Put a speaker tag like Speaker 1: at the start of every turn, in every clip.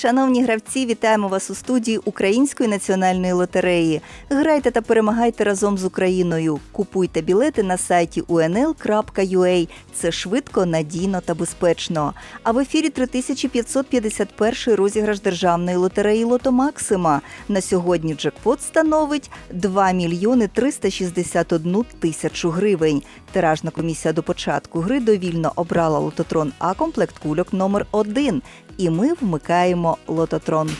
Speaker 1: Шановні гравці, вітаємо вас у студії Української національної лотереї. Грайте та перемагайте разом з Україною. Купуйте білети на сайті unl.ua. Це швидко, надійно та безпечно. А в ефірі 3551 розіграш державної лотереї Лото Максима. На сьогодні джекпот становить 2 мільйони 361 тисячу гривень. Тиражна комісія до початку гри довільно обрала лототрон А комплект кульок номер 1 І ми вмикаємо лототрон.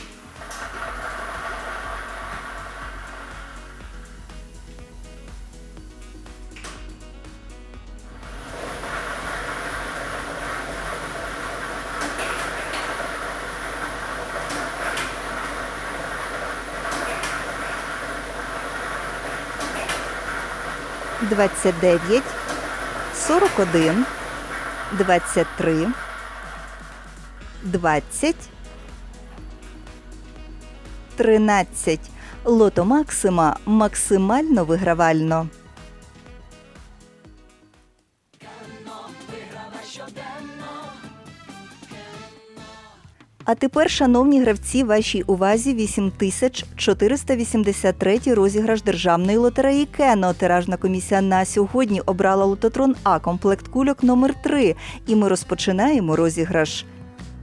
Speaker 1: Двадцять дев'ять, сорок один, двадцять три, двадцять, тринадцять. Лото Максима максимально вигравально. А тепер, шановні гравці, вашій увазі 8483 розіграш державної лотереї Кено. Тиражна комісія на сьогодні обрала лототрон А комплект кульок номер 3 І ми розпочинаємо розіграш.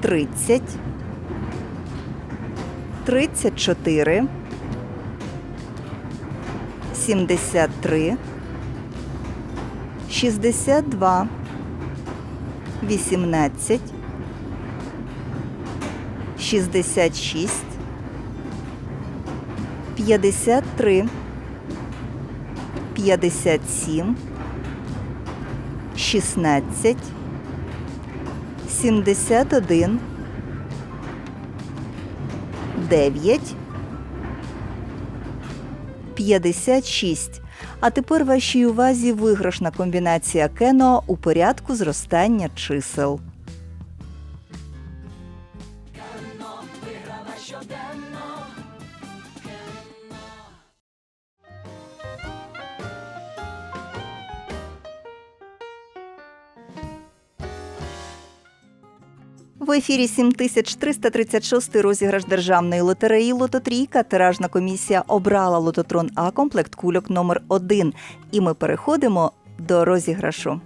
Speaker 1: 30, 34, 73, 62, 18, 66, 53, 57, 16, 71, 9, 56. А тепер вашій увазі виграшна комбінація кено у порядку зростання чисел. В ефірі 7336 розіграш державної лотереї Лототрійка. Тиражна комісія обрала лототрон А комплект кульок номер 1 І ми переходимо до розіграшу.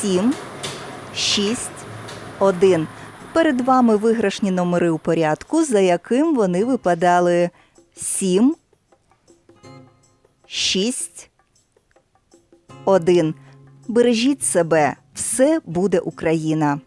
Speaker 1: Сім, шість, один. Перед вами виграшні номери у порядку, за яким вони випадали 7, 6, 1. Бережіть себе, все буде Україна.